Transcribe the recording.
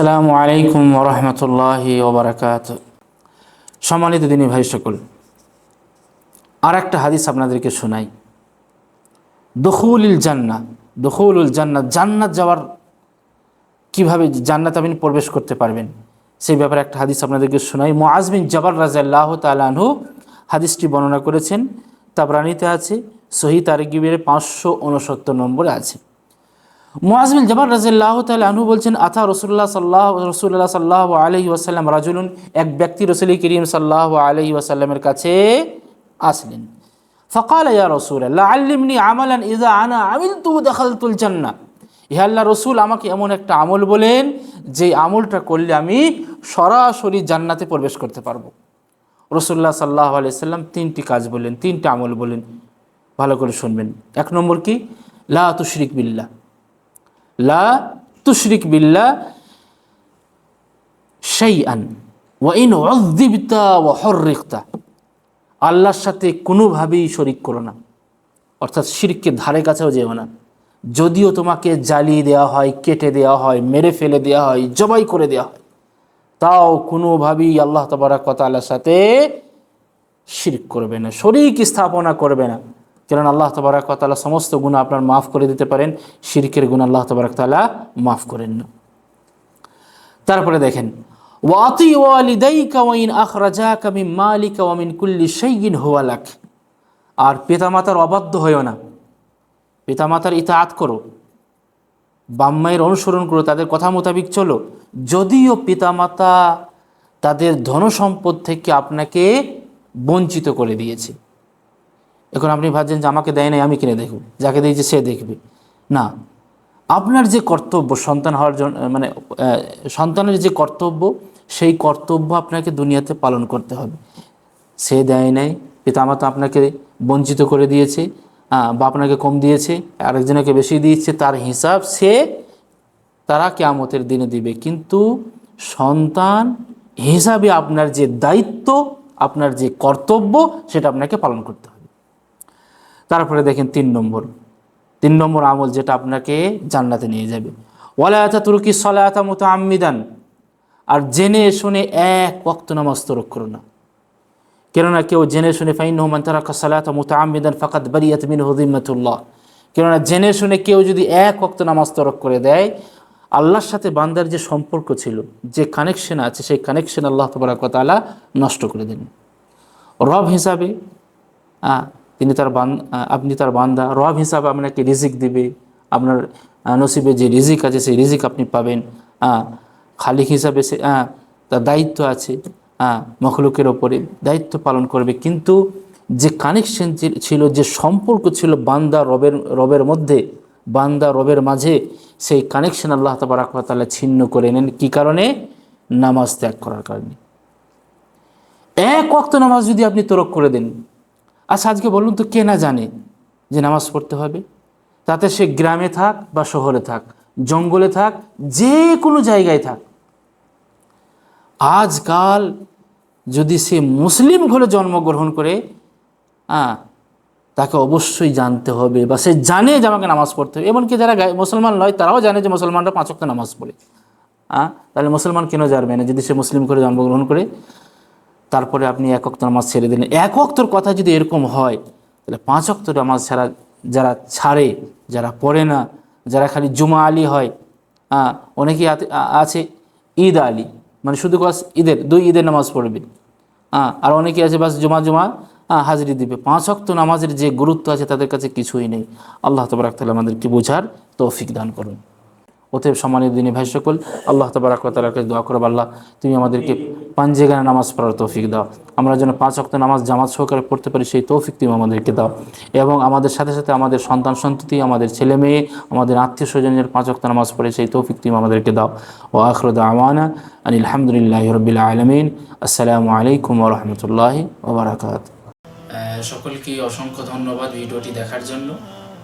আসসালামু আলাইকুম ওরহমতুল্লাহ ওবরাকাত। সম্মানিত দিনী ভাই সকল আর একটা হাদিস আপনাদেরকে শোনাই। দখুলুল জান্না দখুলুল জান্নাত জান্নাত যাওয়ার কীভাবে জান্নাত আপনি প্রবেশ করতে পারবেন, সেই ব্যাপারে একটা হাদিস আপনাদেরকে শোনাই। মোয়াজবিন জবর রাজাল্লাহ তালানহু হাদিসটি বর্ণনা করেছেন, তাবরানিতে আছে, সহি তারিগিবের পাঁচশো উনসত্তর নম্বরে আছে। মুআজমিল জবর রাজিল্লাহ তাল আনহু বলছেন আথা রসুল্লাহ সাল্লাহ রসুল্লাহ সাল্লাহ আলহি ওয়াসাল্লাম রাজুলুন? এক ব্যক্তি রসুল করিম সাল্লাহ আলহি ওয়াসাল্লামের কাছে আসলেন। ফকাল, ইয়া রসুল আল্লাহ আল্লিমনি আমালান ইজা আনা আমিল তু দেখালতুল জান্না ইহা আল্লাহ রসুল, আমাকে এমন একটা আমল বলেন যে আমলটা করলে আমি সরাসরি জান্নাতে প্রবেশ করতে পারব। রসুল্লাহ সাল্লাহ আলি সাল্লাম তিনটি কাজ বললেন, তিনটি আমল বলেন ভালো করে শুনবেন। এক নম্বর কি? লা তুশরিক বিল্লাহ। লা তুশরিক বিল্লাহ শাইআন, ওয়া ইন উযযিবতা ওয়া হুররিকতা আল্লাহর সাথে কোনোভাবেই শরিক করো না। অর্থাৎ শিরকের ধারে কাছেও যেও না। যদিও তোমাকে জ্বালিয়ে দেওয়া হয়, কেটে দেওয়া হয়, মেরে ফেলে দেওয়া হয়, জবাই করে দেওয়া হয়, তাও কোনোভাবেই আল্লাহ তবরাক আল্লাহর সাথে শিরক করবে না, শরিক স্থাপনা করবে না। কারণ আল্লাহ তবরাক তালা সমস্ত গুণ আপনার মাফ করে দিতে পারেন, শিরকের গুণ আল্লাহ তবরাক তালা মাফ করেন। না তারপরে দেখেন ওয়াতি ওয়ালিদাইকা ওয়াইন আখরাজাকা মিন মালিকা ওয়া মিন কুল্লি শাইইন হওয়ালাক আর পিতামাতার অবাধ্য হয়েও না। পিতামাতার ইতাআত করো। বাম্মায়ের অনুসরণ করো, তাদের কথা মোতাবিক চলো। যদিও পিতামাতা তাদের ধনসম্পদ থেকে আপনাকে বঞ্চিত করে দিয়েছে। এখন আপনি ভাবছেন যে আমাকে দেয় নাই, আমি কিনে দেখব। যাকে দিয়েছে সে দেখবে। না। আপনার যে কর্তব্য সন্তান হওয়ার জন্য মানে সন্তানের যে কর্তব্য, সেই কর্তব্য আপনাকে দুনিয়াতে পালন করতে হবে। সে দেয় নাই, পিতামাতা আপনাকে বঞ্চিত করে দিয়েছে বা আপনাকে কম দিয়েছে, আরেকজনকে বেশি দিয়েছে, তার হিসাব সে তারা কেয়ামতের দিনে দিবে। কিন্তু সন্তান হিসাবে আপনার যে দায়িত্ব, আপনার যে কর্তব্য, সেটা আপনাকে পালন করতে হবে। তারপরে দেখেন তিন নম্বর। তিন নম্বর আমল যেটা আপনাকে জান্নাতে নিয়ে যাবে। ওয়ালায়াতা তুরকি সলায়াতা মতো আম্মিদান আর জেনে শুনে এক ওক্ত নামাজ তরক করো না। কেননা কেউ জেনে শুনে ফাইন নহমান তারা সালাতা মতো আম্মিদান ফাকাত বারিয়াত মিন হদিমতুল্লাহ কেননা জেনে শুনে কেউ যদি এক ওক্ত নামাজ তরক করে দেয়, আল্লাহর সাথে বান্দার যে সম্পর্ক ছিল, যে কানেকশন আছে, সেই কানেকশন আল্লাহ তবরাকতালা নষ্ট করে দেন। রব হিসাবে তিনি তার বান আপনি তার বান্দা। রব হিসাবে আপনাকে রিজিক দিবে। আপনার নসিবে যে রিজিক আছে, সেই রিজিক আপনি পাবেন। খালিক হিসাবে সে তার দায়িত্ব আছে মখলুকের ওপরে। দায়িত্ব পালন করবে। কিন্তু যে কানেকশন ছিল, যে সম্পর্ক ছিল বান্দা রবের রবের মধ্যে, বান্দা রবের মাঝে, সেই কানেকশন আল্লাহ তবরাকাল্লাহ ছিন্ন করে নেন। কী কারণে? নামাজ ত্যাগ করার কারণে। এক ওয়াক্ত নামাজ যদি আপনি তরক করে দেন আচ্ছা আজকে বলুন তো, কে না জানে যে নামাজ পড়তে হবে? তাতে সে গ্রামে থাক বা শহরে থাক, জঙ্গলে থাক, যে কোনো জায়গায় থাক। আজকাল যদি সে মুসলিম ঘরে জন্মগ্রহণ করে হ্যাঁ তাকে অবশ্যই জানতে হবে বা সে জানে যে আমাকে নামাজ পড়তে হবে। এমনকি যারা মুসলমান নয়, তারাও জানে যে মুসলমানরা পাঁচ ওয়াক্ত নামাজ পড়ে। হ্যাঁ তাহলে মুসলমান কেন জানবে না? যদি সে মুসলিম করে জন্মগ্রহণ করে তারপরে আপনি এক অক্ত নামাজ ছেড়ে দিলেন। এক অক্তর কথা যদি এরকম হয়, তাহলে পাঁচ অক্ত নামাজ ছাড়া যারা ছাড়ে, যারা পড়ে না, যারা খালি জুমা আলী হয় অনেকেই আছে ঈদ আলী। মানে শুধু বাস ঈদের, দুই ঈদের নামাজ পড়বে। হ্যাঁ আর অনেকে আছে বাস জমা জমা হাজিরি দিবে। পাঁচ অক্ত নামাজের যে গুরুত্ব আছে তাদের কাছে কিছুই নেই। আল্লাহ তবরাক তালা আমাদেরকে বোঝার তৌফিক দান করুন। অতএব সম্মানিত দিনী ভাই সকল, আল্লাহ তবরাক তালার কাছে দোয়া করব আল্লাহ তুমি আমাদেরকে পাঞ্জেগানে নামাজ পড়ার তৌফিক দাও। আমরা যেন পাঁচ অক্ত নামাজ জামাত সহকারে পড়তে পারি, সেই তৌফিক তুমি আমাদেরকে দাও। এবং আমাদের সাথে সাথে আমাদের সন্তান সন্ততি, আমাদের ছেলে মেয়ে, আমাদের আত্মীয় স্বজনের পাঁচ অক্ত নামাজ পড়ে, সেই তৌফিক তুমি আমাদেরকে দাও। ও আখরদ আমানা আনিল আলহামদুলিল্লাহ রবিল আলমিন। আসসালামু আলাইকুম রহমতুল্লাহ ওবরাকাত সকলকে অসংখ্য ধন্যবাদ ভিডিওটি দেখার জন্য।